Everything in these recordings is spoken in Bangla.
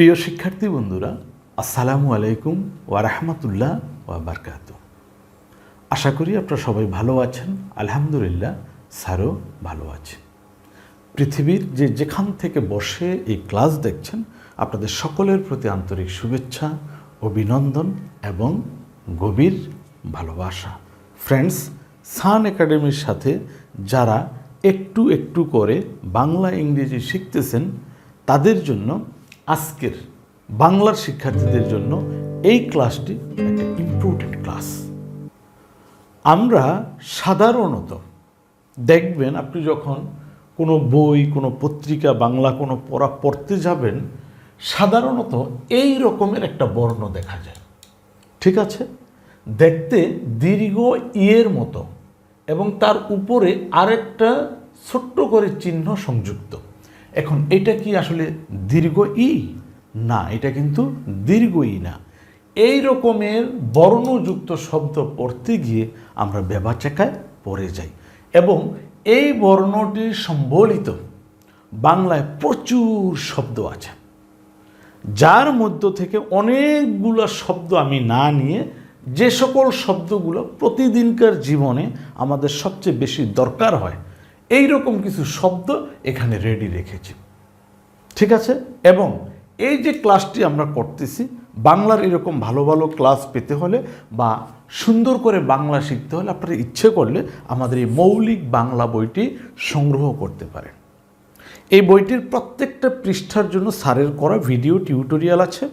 প্রিয় শিক্ষার্থী বন্ধুরা, আসসালামু আলাইকুম ওয়া রাহমাতুল্লাহ ওয়া বারকাতু। আশা করি আপনারা সবাই ভালো আছেন। আলহামদুলিল্লাহ, স্যারও ভালো আছে পৃথিবীর যে যেখান থেকে বসে এই ক্লাস দেখছেন, আপনাদের সকলের প্রতি আন্তরিক শুভেচ্ছা, অভিনন্দন এবং গভীর ভালোবাসা। ফ্রেন্ডস সান একাডেমির সাথে যারা একটু একটু করে বাংলা, ইংরেজি শিখতেছেন, তাদের জন্য আজকের বাংলার শিক্ষার্থীদের জন্য এই ক্লাসটি একটা ইম্পর্টেন্ট ক্লাস আমরা সাধারণত দেখবেন আপনি যখন কোনো বই, কোনো পত্রিকা, বাংলা কোনো পড়া পড়তে যাবেন, সাধারণত এই রকমের একটা বর্ণ দেখা যায়। ঠিক আছে? দেখতে দীর্ঘ ইয়ের মতো এবং তার উপরে আরেকটা ছোট্ট করে চিহ্ন সংযুক্ত। এখন, এটা কি আসলে দীর্ঘ ই না, এটা কিন্তু দীর্ঘ ই না। এই রকমের বর্ণযুক্ত শব্দ পড়তে গিয়ে আমরা বেবাচাকায় পড়ে যাই। এবং এই বর্ণটি সম্বলিত বাংলায় প্রচুর শব্দ আছে। যার মধ্য থেকে অনেকগুলো শব্দ আমি না নিয়ে যে সকল শব্দগুলো প্রতিদিনকার জীবনে আমাদের সবচেয়ে বেশি দরকার হয় এই রকম কিছু শব্দ এখানে রেডি রেখেছি। ঠিক আছে? এবং এই যে ক্লাসটি আমরা করতেছি বাংলার এরকম ভালো ভালো ক্লাস পেতে হলে বা সুন্দর করে বাংলা শিখতে হলে আপনারা ইচ্ছে করলে আমাদের এই মৌলিক বাংলা বইটি সংগ্রহ করতে পারেন। এই বইটির প্রত্যেকটা পৃষ্ঠার জন্য স্যারের করা ভিডিও টিউটোরিয়াল আছে।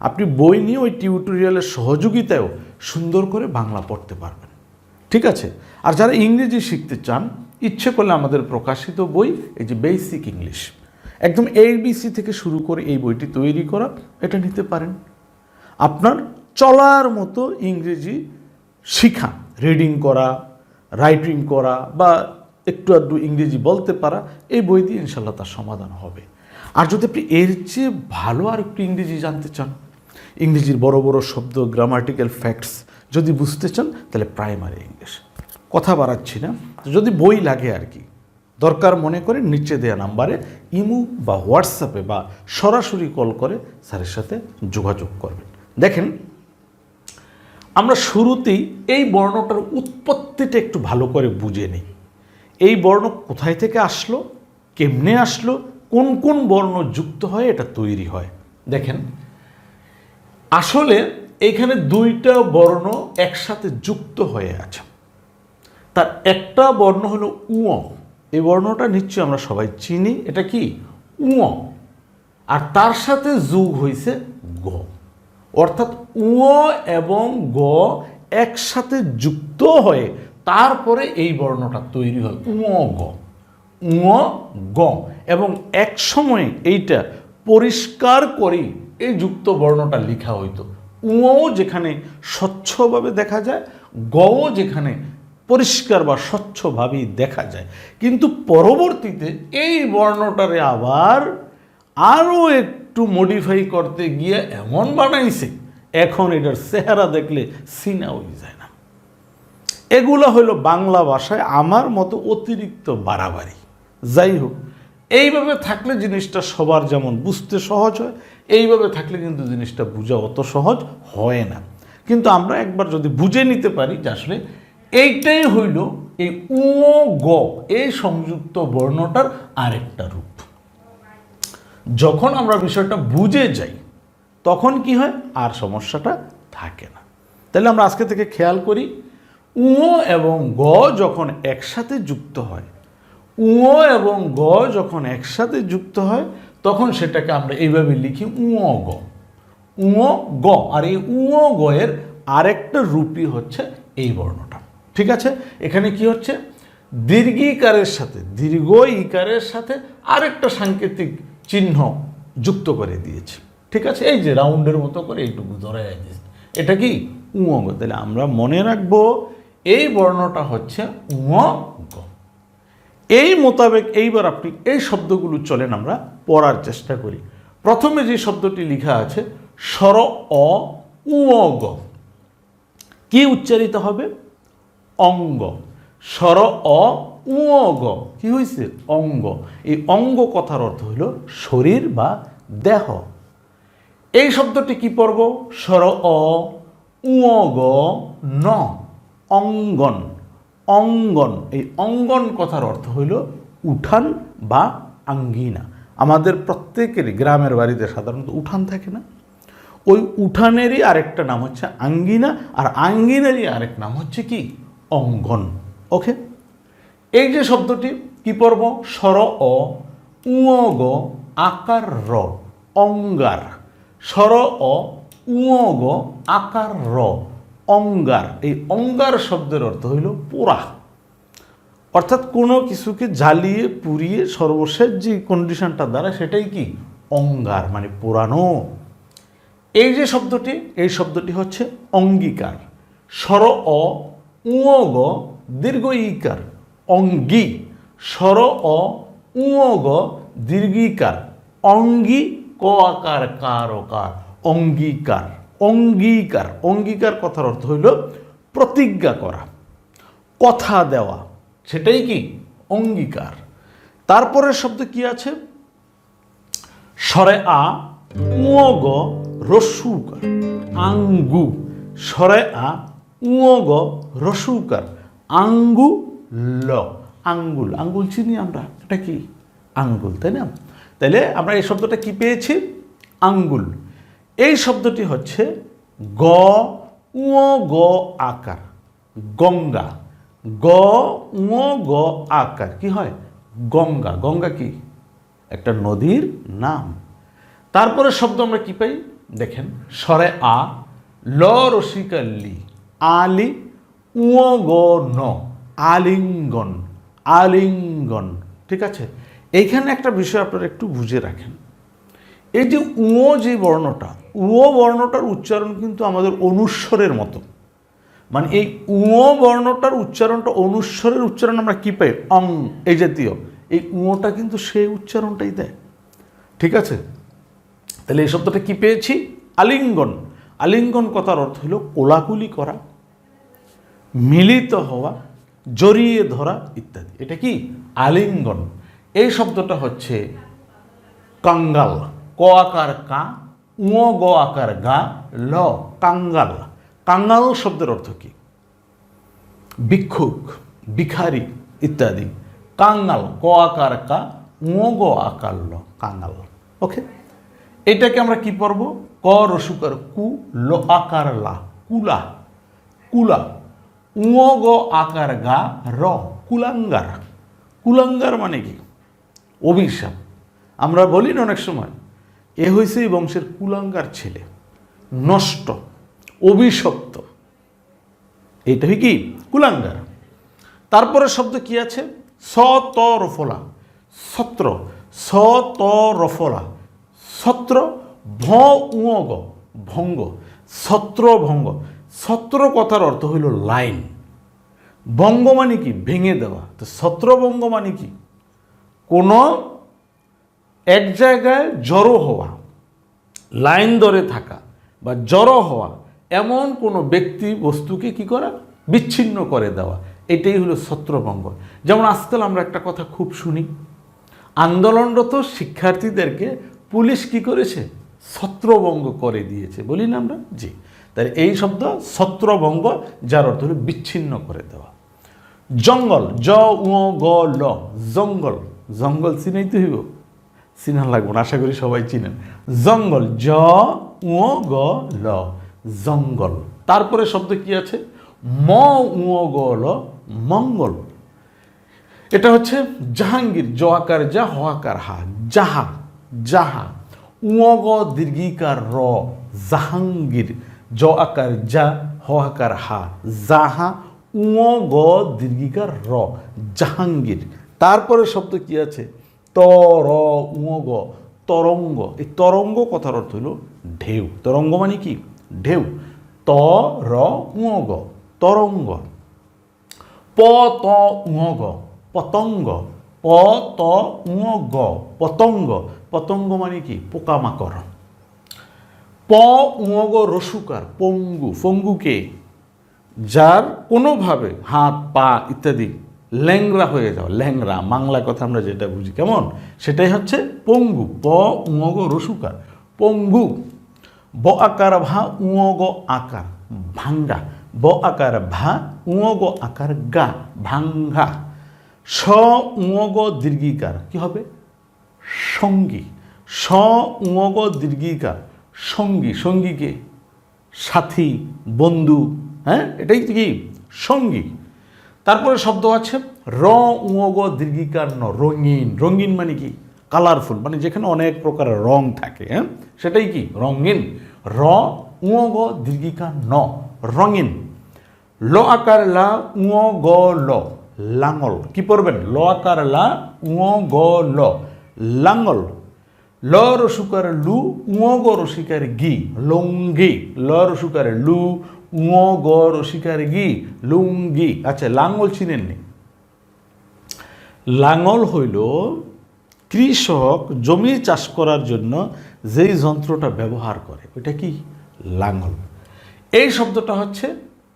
আপনি বই নিয়ে ওই টিউটোরিয়ালের সহযোগিতায়ও সুন্দর করে বাংলা পড়তে পারবেন। ঠিক আছে? আর যারা ইংরেজি শিখতে চান ইচ্ছে করলে আমাদের প্রকাশিত বই, এই যে বেসিক ইংলিশ একদম এবিসি থেকে শুরু করে এই বইটি তৈরি করা, এটা নিতে পারেন। আপনার চলার মতো ইংরেজি শিখা রিডিং করা রাইটিং করা, বা একটু আধটু ইংরেজি বলতে পারা, এই বই দিয়ে ইনশাল্লাহ তার সমাধান হবে। আর যদি আপনি এর চেয়ে ভালো আর একটু ইংরেজি জানতে চান, ইংরেজির বড় বড় শব্দ গ্রামাটিক্যাল ফ্যাক্টস যদি বুঝতে চান, তাহলে প্রাইমারি ইংলিশ কথা বাড়াচ্ছি না। যদি বই লাগে আর কি, দরকার মনে করে নিচে দেওয়া নাম্বারে ইমু বা হোয়াটসঅ্যাপে বা সরাসরি কল করে স্যারের সাথে যোগাযোগ করবেন। দেখেন, আমরা শুরুতেই এই বর্ণটার উৎপত্তিটা একটু ভালো করে বুঝে নিই। এই বর্ণ কোথায় থেকে আসলো, কেমনে আসলো, কোন কোন বর্ণ যুক্ত হয়, এটা তৈরি হয়। দেখেন, আসলে এখানে দুইটা বর্ণ একসাথে যুক্ত হয়ে আছে। তার একটা বর্ণ হলো উঁ এই বর্ণটা নিশ্চয়ই আমরা সবাই চিনি। এটা কি? উঁ আর তার সাথে যুগ হয়েছে গ। অর্থাৎ উঁ এবং গ একসাথে যুক্ত হয়ে তারপরে এই বর্ণটা তৈরি হয় উঁ গ উঁ গ এবং এক সময় এইটা পরিষ্কার করে এই যুক্ত বর্ণটা লেখা হইতো। উঁও যেখানে স্বচ্ছভাবে দেখা যায়, গও যেখানে পরিষ্কার বা স্বচ্ছভাবেই দেখা যায়। কিন্তু পরবর্তীতে এই বর্ণটারে আবার আরও একটু মডিফাই করতে গিয়ে এমন বানাইছে, এখন এটার চেহারা দেখলে সিনা হয়ে যায় না। এগুলো হলো বাংলা ভাষায় আমার মতো অতিরিক্ত বাড়াবাড়ি। যাই হোক, এইভাবে থাকলে জিনিসটা সবার যেমন বুঝতে সহজ হয়, এইভাবে থাকলে কিন্তু জিনিসটা বোঝা অত সহজ হয় না। কিন্তু আমরা একবার যদি বুঝে নিতে পারি যে আসলে এইটাই হইল এই উ গ এই সংযুক্ত বর্ণটার আরেকটা রূপ। যখন আমরা বিষয়টা বুঝে যাই, তখন কি হয়? আর সমস্যাটা থাকে না। তাহলে আমরা আজকে থেকে খেয়াল করি উঁ এবং গ যখন একসাথে যুক্ত হয় উঁ এবং গ যখন একসাথে যুক্ত হয়, তখন সেটাকে আমরা এইভাবে লিখি উঁ গ। উঁ গ, আর এই উঁ গ এর আরেকটা রূপই হচ্ছে এই বর্ণটা। ঠিক আছে? এখানে কি হচ্ছে? দীর্ঘিকারের সাথে দীর্ঘ ইকারের সাথে আরেকটা সাংকেতিক চিহ্ন যুক্ত করে দিয়েছে। ঠিক আছে? এই যে রাউন্ডের মতো করে এইটুকু ধরে দিয়েছে এটা কি? উঁ গ তাহলে আমরা মনে রাখব, এই বর্ণটা হচ্ছে উঁ গ এই মোতাবেক এইবার আপনি এই শব্দগুলো চলেন আমরা পড়ার চেষ্টা করি। প্রথমে যে শব্দটি লেখা আছে, স্বর অ উ গ কি উচ্চারিত হবে? অঙ্গ। স্বর অ, উ গ। কি হয়েছে অঙ্গ। এই অঙ্গ কথার অর্থ হলো শরীর বা দেহ। এই শব্দটি কি পর্ব? স্বর অ উয় গ, ন। অঙ্গন। অঙ্গন। এই অঙ্গন কথার অর্থ হইল উঠান বা আঙ্গিনা। আমাদের প্রত্যেকেরই গ্রামের বাড়িতে সাধারণত উঠান থাকে না। ওই উঠানেরই আরেকটা নাম হচ্ছে আঙ্গিনা, আর আঙ্গিনারই আরেক নাম হচ্ছে কি? অঙ্গন। ওকে এই যে শব্দটি, কি পর্ব? স্বর, অ। উয় গ আকার, র। অঙ্গার। স্বর, অ। উয় গ আকার, র। অঙ্গার। এই অঙ্গার শব্দের অর্থ হইল পোড়া। অর্থাৎ কোনো কিছুকে জ্বালিয়ে, পুড়িয়ে সর্বশেষ যে কন্ডিশনটা দ্বারা সেটাই কি? অঙ্গার মানে পুরানো এই যে শব্দটি, এই শব্দটি হচ্ছে অঙ্গীকার। স্বর, অ। উয় গ দীর্ঘ ইকার অঙ্গি স্বর অ উয় গ দীর্ঘিকার অঙ্গি ক আকার কার কার অঙ্গীকার অঙ্গীকার অঙ্গীকার কথার অর্থ হইল প্রতিজ্ঞা করা, কথা দেওয়া, সেটাই কি? অঙ্গীকার তারপরের শব্দ কি আছে? স্বরে আ উয় গ রসুকার আঙ্গু। স্বরে আ উয় গ রসুকার আঙ্গু ল। আঙ্গুল আঙ্গুল চিনি আমরা, এটা কি? আঙ্গুল, তাই না? তাইলে আমরা এই শব্দটা কি পেয়েছি? আঙ্গুল। এই শব্দটি হচ্ছে গ উয় গ আকার, গঙ্গা। গ উয় গ আকার, কি হয়? গঙ্গা। গঙ্গা কি? একটা নদীর নাম। তারপরে শব্দ আমরা কি পাই? দেখেন, স্বরে আ, ল রসিকাল্লি আলি উয় গ ন আলিঙ্গন আলিঙ্গন। ঠিক আছে? এইখানে একটা বিষয় আপনারা একটু বুঝে রাখেন। এই যে উঁ যে বর্ণটা উঁ বর্ণটার উচ্চারণ কিন্তু আমাদের অনুস্বরের মতো। মানে এই উঁ বর্ণটার উচ্চারণটা অনুস্বরের উচ্চারণ আমরা কী পাই? অং, এই জাতীয়। এই উঁটা কিন্তু সেই উচ্চারণটাই দেয়। ঠিক আছে? তাহলে এই শব্দটা কী পেয়েছি? আলিঙ্গন। আলিঙ্গন কথার অর্থ হলো কোলাকুলি করা, মিলিত হওয়া, জড়িয়ে ধরা ইত্যাদি। এটা কি? আলিঙ্গন। এই শব্দটা হচ্ছে কাঙ্গাল। ক আকার কা উঁ গ আকার গা, ল, কাঙ্গাল। কাঙ্গাল শব্দের অর্থ কি? ভিক্ষুক, ভিখারি ইত্যাদি। কাঙ্গাল, ক আকার কা উঁ গ আকার ল, কাঙ্গাল। ওকে? এটাকে আমরা কি পড়ব? ক রসুকার কু ল আকার লা, কুলা কুলা। উঁ গ আকার গা, র, কুলাঙ্গার। কুলাঙ্গার মানে কি? অভিশাপ। আমরা বলি না অনেক সময়, এ হয়েছে এই বংশের কুলাঙ্গার ছেলে, নষ্ট, অভিশপ্ত। এইটা কি? কুলাঙ্গার। তারপরে শব্দ কি আছে? স ত রফলা সত্র স ত রফলা সত্র ভ উঁগ ভঙ্গ সত্র ভঙ্গ। সত্র কথার অর্থ হইল লাইন। বঙ্গ মানে কি? ভেঙে দেওয়া। তো ছত্রভঙ্গ মানে কি? কোনো এক জায়গায় জড়ো হওয়া, লাইন ধরে থাকা বা জড়ো হওয়া এমন কোনো ব্যক্তি বস্তুকে কি করা? বিচ্ছিন্ন করে দেওয়া। এটাই হলো ছত্রভঙ্গ যেমন আজকাল আমরা একটা কথা খুব শুনি, আন্দোলনরত শিক্ষার্থীদেরকে পুলিশ কি করেছে? ছত্রভঙ্গ করে দিয়েছে। বলি না আমরা? জি। তাই এই শব্দ ছত্রভঙ্গ, যার অর্থ হলো বিচ্ছিন্ন করে দেওয়া। জঙ্গল, জ উ গ, ল, জঙ্গল। জঙ্গল চিনাই তো হইব। চিনা লাগবো না, আশা করি সবাই চিনেন। জঙ্গল, জ উ গ, ল, জঙ্গল। তারপরে শব্দ কি আছে? ম উ গ, ল, মঙ্গল। এটা হচ্ছে জাহাঙ্গীর, জ আকার যা, হ আকার হা। জাহা জাহা। উগ দীর্ঘিকার র জাহাঙ্গীর জ আকার যা হ আকার হা জাহা উগ দীর্ঘিকার র জাহাঙ্গীর তারপরে শব্দ কি আছে ত র উগ তরঙ্গ এই তরঙ্গ কথার অর্থ হলো ঢেউ তরঙ্গ মানে কি ঢেউ ত র উগ তরঙ্গ প ত উঁগ পতঙ্গ প ত উঁগ পতঙ্গ পতঙ্গ মানে কি? পোকামাকড়। প উঁগ রসুকার, পঙ্গু। পঙ্গুকে যার কোনোভাবে হাত, পা ইত্যাদি ল্যাংরা হয়ে যাওয়া। ল্যাংরা বাংলা কথা আমরা যেটা বুঝি, কেমন? সেটাই হচ্ছে পঙ্গু। প উঁগ রসুকার। পঙ্গু, ব আকার ভা উঁ গ, আকার। ভাঙ্গা। ব আকার ভা উঁ গ, আকার গা। ভাঙ্গা। স উঁ গ, দীর্ঘিকার। কি হবে? সঙ্গী। স উঁ গ দীর্ঘিকার সঙ্গী সঙ্গীকে সাথী, বন্ধু হ্যাঁ? এটাই কি? সঙ্গী। তারপরে শব্দ আছে র উঁগ দীর্ঘিকার ন, রঙিন। রঙিন মানে কি? কালারফুল। মানে যেখানে অনেক প্রকারের রং থাকে হ্যাঁ? সেটাই কি? রঙিন। র উঁগ দীর্ঘিকা ন, রঙিন। ল আকার লা উঁ গ ল। লাঙল। কি পড়বেন? ল আকার লা উঁ গ ল। লাঙল ল রসুকার লু উঁ গ রসিকার গি, লুঙ্গি। ল রসুকার লু উঁ গ রসিকার গি, লুঙ্গি। আচ্ছা লাঙ্গল চিনেননি? লাঙল হইল কৃষক জমি চাষ করার জন্য যেই যন্ত্রটা ব্যবহার করে, ওইটা কি? লাঙল এই শব্দটা হচ্ছে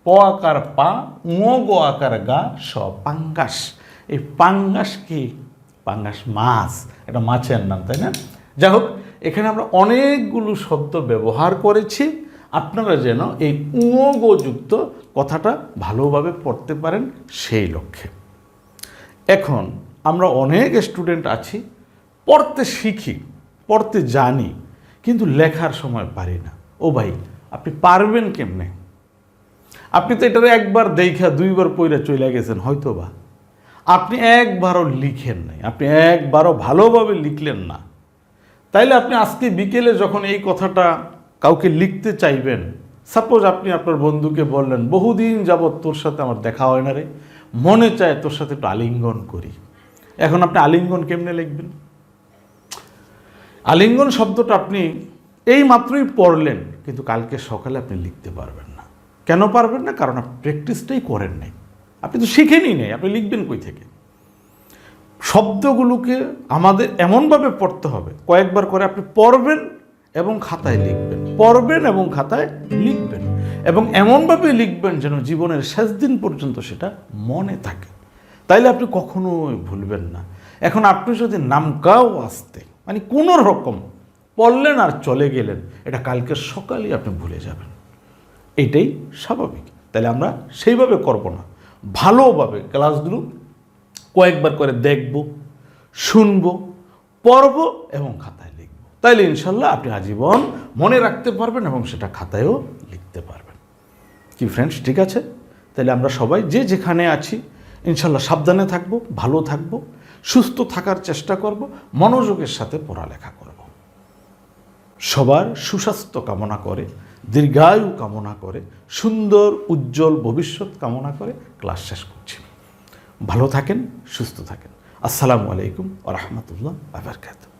প আকার পা উঁ গ আকার গা, স পাঙ্গাস। এই পাঙ্গাস কি পাঙ্গাস মাছ এটা মাছের নাম, তাই না? যাই হোক, এখানে আমরা অনেকগুলো শব্দ ব্যবহার করেছি। আপনারা যেন এই উঁ গ যুক্ত কথাটা ভালোভাবে পড়তে পারেন সেই লক্ষ্যে। এখন আমরা অনেক স্টুডেন্ট আছি, পড়তে শিখি, পড়তে জানি, কিন্তু লেখার সময় পারি না। ও ভাই, আপনি পারবেন কেমনে? আপনি তো এটারে একবার দেখা দুইবার পইরা চলে গেছেন হয়তো বা আপনি একবারও লিখেন নাই, আপনি একবারও ভালোভাবে লিখলেন না। তাইলে আপনি আজকে বিকেলে যখন এই কথাটা কাউকে লিখতে চাইবেন সাপোজ আপনি আপনার বন্ধুকে বললেন, বহুদিন যাবৎ তোর সাথে আমার দেখা হয় না রে, মনে চায় তোর সাথে একটু আলিঙ্গন করি। এখন আপনি আলিঙ্গন কেমনে লিখবেন? আলিঙ্গন শব্দটা আপনি এই মাত্রই পড়লেন, কিন্তু কালকে সকালে আপনি লিখতে পারবেন না। কেন পারবেন না? কারণ আপনি প্র্যাকটিসটাই করেন নাই। আপনি তো শিখেনই নেই, আপনি লিখবেন কই থেকে? শব্দগুলোকে আমাদের এমনভাবে পড়তে হবে, কয়েকবার করে আপনি পড়বেন এবং খাতায় লিখবেন, পড়বেন এবং খাতায় লিখবেন এবং এমনভাবে লিখবেন যেন জীবনের শেষ দিন পর্যন্ত সেটা মনে থাকে। তাইলে আপনি কখনোই ভুলবেন না। এখন আপনি যদি নামকাও আসতে মানে কোনো রকম পড়লেন আর চলে গেলেন, এটা কালকে সকালেই আপনি ভুলে যাবেন। এটাই স্বাভাবিক। তাহলে আমরা সেইভাবে করব না। ভালোভাবে ক্লাসগুলো কয়েকবার করে দেখব, শুনব, পড়ব এবং খাতায় লিখব। তাইলে ইনশাল্লাহ আপনি আজীবন মনে রাখতে পারবেন এবং সেটা খাতায়ও লিখতে পারবেন। কি ফ্রেন্ডস ঠিক আছে? তাহলে আমরা সবাই যে যেখানে আছি, ইনশাল্লাহ সাবধানে থাকব, ভালো থাকব, সুস্থ থাকার চেষ্টা করব, মনোযোগের সাথে পড়ালেখা করব। সবার সুস্বাস্থ্য কামনা করে দীর্ঘায়ু কামনা করে, সুন্দর, উজ্জ্বল ভবিষ্যৎ কামনা করে ক্লাস শেষ করছি। ভালো থাকেন, সুস্থ থাকেন। আসসালামু আলাইকুম আ রহমতুল্লাহ আবরকাত